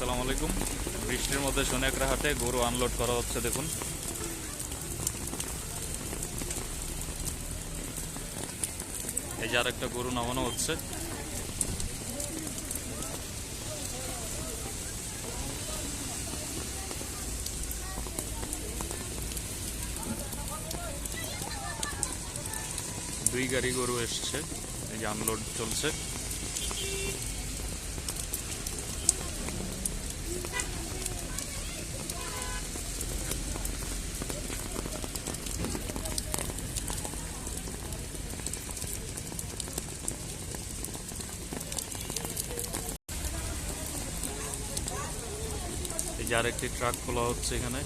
আসসালামু আলাইকুম। বৃষ্টির মধ্যে সোনাকরা হাটে গরু আনলোড করা হচ্ছে, দেখুন। এই যে আরেকটা গরু নামানো হচ্ছে। দুই গাড়ি গরু এসছে, এই যে আনলোড চলছে। এই একটি ট্রাক খোলা হচ্ছে এখানে।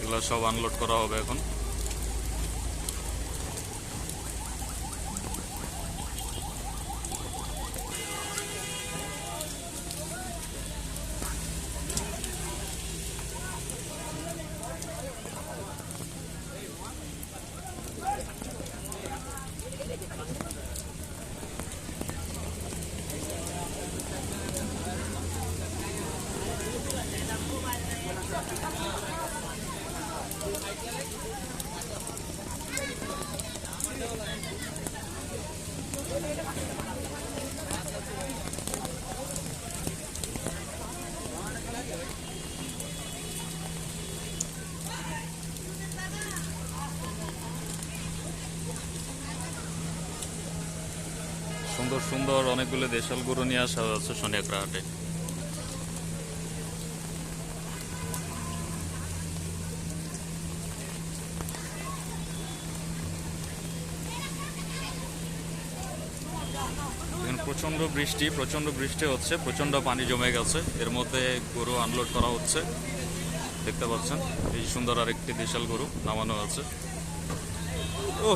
এগুলো সব আনলোড করা হবে এখন। সুন্দর সুন্দর অনেকগুলো দেশাল গরু নিয়ে আসা হচ্ছে সোনিয়াকড়া হাটে। প্রচণ্ড বৃষ্টি প্রচণ্ড বৃষ্টি হচ্ছে, প্রচণ্ড পানি জমে গেছে। এর মধ্যে গরু আনলোড করা হচ্ছে। দেখতে পাচ্ছেন, এই সুন্দর আরেকটি দেশাল গরু নামানো আছে। ও